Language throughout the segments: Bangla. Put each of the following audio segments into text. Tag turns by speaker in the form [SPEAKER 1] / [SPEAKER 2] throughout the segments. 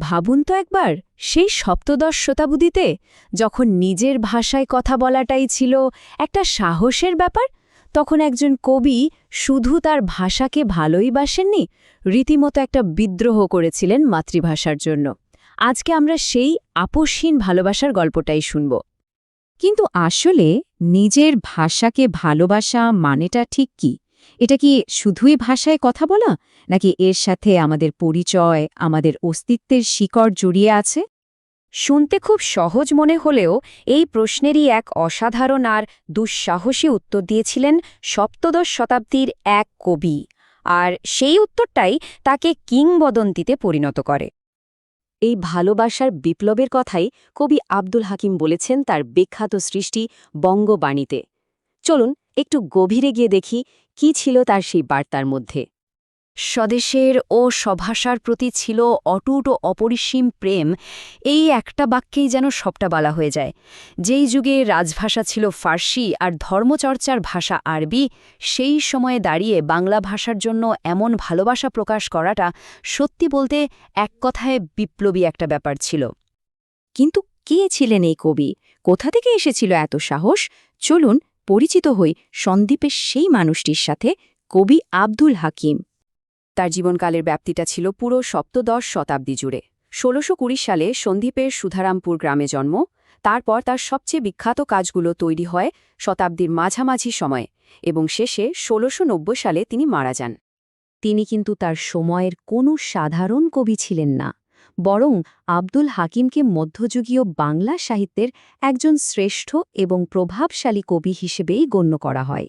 [SPEAKER 1] ভাবুন তো একবার, সেই সপ্তদশ শতাব্দীতে যখন নিজের ভাষায় কথা বলাটাই ছিল একটা সাহসের ব্যাপার, তখন একজন কবি শুধু তার ভাষাকে ভালোই বাসেননি, রীতিমতো একটা বিদ্রোহ করেছিলেন মাতৃভাষার জন্য। আজকে আমরা সেই আপোষহীন ভালোবাসার গল্পটাই শুনব।
[SPEAKER 2] কিন্তু আসলে নিজের ভাষাকে ভালোবাসা মানেটা ঠিক কি? এটা কি শুধুই ভাষায় কথা বলা, নাকি এর সাথে আমাদের পরিচয়, আমাদের অস্তিত্বের শিকড় জড়িয়ে আছে?
[SPEAKER 1] শুনতে খুব সহজ মনে হলেও এই প্রশ্নেরই এক অসাধারণ আর দুঃসাহসী উত্তর দিয়েছিলেন সপ্তদশ শতাব্দীর এক কবি, আর সেই উত্তরটাই তাকে কিংবদন্তিতে পরিণত করে।
[SPEAKER 2] এই ভালোবাসার বিপ্লবের কথাই কবি আব্দুল হাকিম বলেছেন তার বিখ্যাত সৃষ্টি বঙ্গবাণীতে। চলুন একটু গভীরে গিয়ে দেখি কি ছিল তার সেই বার্তার মধ্যে?
[SPEAKER 1] স্বদেশের ও স্বভাষার প্রতি ছিল অটুট ও অপরিসীম প্রেম, এই একটা বাক্যেই যেন সবটা বলা হয়ে যায়। যেই যুগে রাজভাষা ছিল ফার্সি আর ধর্মচর্চার ভাষা আরবি, সেই সময়ে দাঁড়িয়ে বাংলা ভাষার জন্য এমন ভালোবাসা প্রকাশ করাটা সত্যি বলতে এক কথায় বিপ্লবী একটা ব্যাপার ছিল।
[SPEAKER 2] কিন্তু কে ছিলেন এই কবি? কোথা থেকে এসেছিল এত সাহস? চলুন পরিচিত হই সন্দীপের সেই মানুষটির সাথে কবি আব্দুল হাকিম।
[SPEAKER 1] তার জীবনকালের ব্যাপ্তিটা ছিল পুরো সপ্তদশ শতাব্দী জুড়ে। ষোলোশো সালে সন্দীপের সুধারামপুর গ্রামে জন্ম, তারপর তার সবচেয়ে বিখ্যাত কাজগুলো তৈরি হয় শতাব্দীর মাঝামাঝি সময়ে এবং শেষে ষোলোশো সালে তিনি মারা যান।
[SPEAKER 2] তিনি কিন্তু তার সময়ের কোনো সাধারণ কবি ছিলেন না। বরং আব্দুল হাকিমকে মধ্যযুগীয় বাংলা সাহিত্যের একজন শ্রেষ্ঠ এবং প্রভাবশালী কবি হিসেবেই গণ্য করা হয়।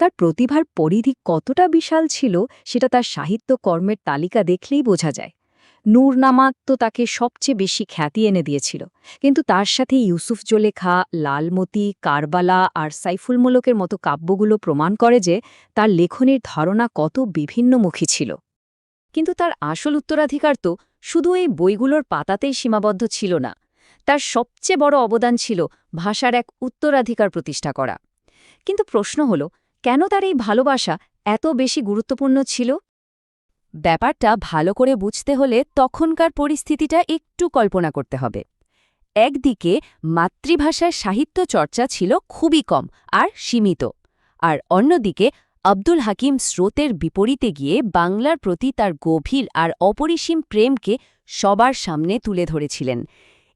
[SPEAKER 2] তার প্রতিভার পরিধি কতটা বিশাল ছিল সেটা তার সাহিত্য কর্মের তালিকা দেখলেই বোঝা যায়। নূরনামাত তো তাকে সবচেয়ে বেশি খ্যাতি এনে দিয়েছিল। কিন্তু তার সাথে ইউসুফ জোলেখা, লালমতি, কারবালা আর সাইফুল মোলকের মতো কাব্যগুলো প্রমাণ করে যে তার লেখনের ধারণা কত বিভিন্নমুখী ছিল।
[SPEAKER 1] কিন্তু তার আসল উত্তরাধিকার তো শুধু এই বইগুলোর পাতাতেই সীমাবদ্ধ ছিল না। তার সবচেয়ে বড় অবদান ছিল ভাষার এক উত্তরাধিকার প্রতিষ্ঠা করা। কিন্তু প্রশ্ন হল, কেন তার এই ভালোবাসা এত বেশি গুরুত্বপূর্ণ ছিল? ব্যাপারটা ভালো করে বুঝতে হলে তখনকার পরিস্থিতিটা একটু কল্পনা করতে হবে। একদিকে মাতৃভাষায় সাহিত্য চর্চা ছিল খুবই কম আর সীমিত, আর অন্যদিকে আব্দুল হাকিম স্রোতের বিপরীতে গিয়ে বাংলার প্রতি তার গভীর আর অপরিসীম প্রেমকে সবার সামনে তুলে ধরেছিলেন।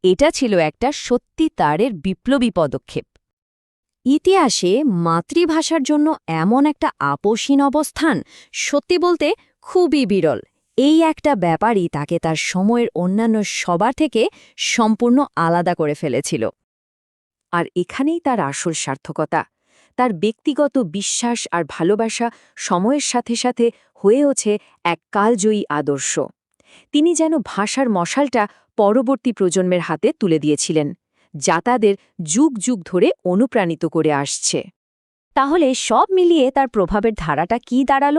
[SPEAKER 1] এটা ছিল একটা সত্যি তারের বিপ্লবী পদক্ষেপ।
[SPEAKER 2] ইতিহাসে মাতৃভাষার জন্য এমন একটা আপোষহীন অবস্থান সত্যি বলতে খুবই বিরল। এই একটা ব্যাপারই তাকে তার সময়ের অন্যান্য সবার থেকে সম্পূর্ণ আলাদা করে ফেলেছিল। আর এখানেই তার আসল সার্থকতা। তার ব্যক্তিগত বিশ্বাস আর ভালোবাসা সময়ের সাথে সাথে হয়ে ওঠে এক কালজয়ী আদর্শ। তিনি যেন ভাষার মশালটা পরবর্তী প্রজন্মের হাতে তুলে দিয়েছিলেন, যা তাদের যুগ যুগ ধরে অনুপ্রাণিত করে আসছে।
[SPEAKER 1] তাহলে সব মিলিয়ে তার প্রভাবের ধারাটা কি দাঁড়াল?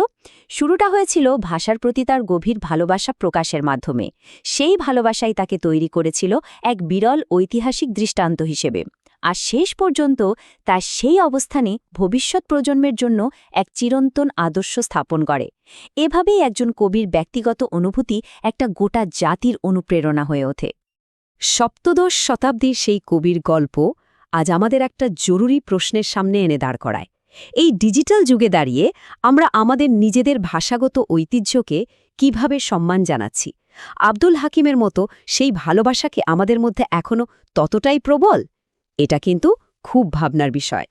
[SPEAKER 1] শুরুটা হয়েছিল ভাষার প্রতি তার গভীর ভালোবাসা প্রকাশের মাধ্যমে। সেই ভালোবাসাই তাকে তৈরি করেছিল এক বিরল ঐতিহাসিক দৃষ্টান্ত হিসেবে। আর শেষ পর্যন্ত তার সেই অবস্থানে ভবিষ্যৎ প্রজন্মের জন্য এক চিরন্তন আদর্শ স্থাপন করে। এভাবেই একজন কবির ব্যক্তিগত অনুভূতি একটা গোটা জাতির অনুপ্রেরণা হয়ে ওঠে।
[SPEAKER 2] সপ্তদশ শতাব্দীর সেই কবির গল্প আজ আমাদের একটা জরুরি প্রশ্নের সামনে এনে দাঁড় করায়। এই ডিজিটাল যুগে দাঁড়িয়ে আমরা আমাদের নিজেদের ভাষাগত ঐতিহ্যকে কীভাবে সম্মান জানাচ্ছি? আব্দুল হাকিমের মতো সেই ভালোবাসাকে আমাদের মধ্যে এখনও ততটাই প্রবল? এটা কিন্তু খুব ভাবনার বিষয়।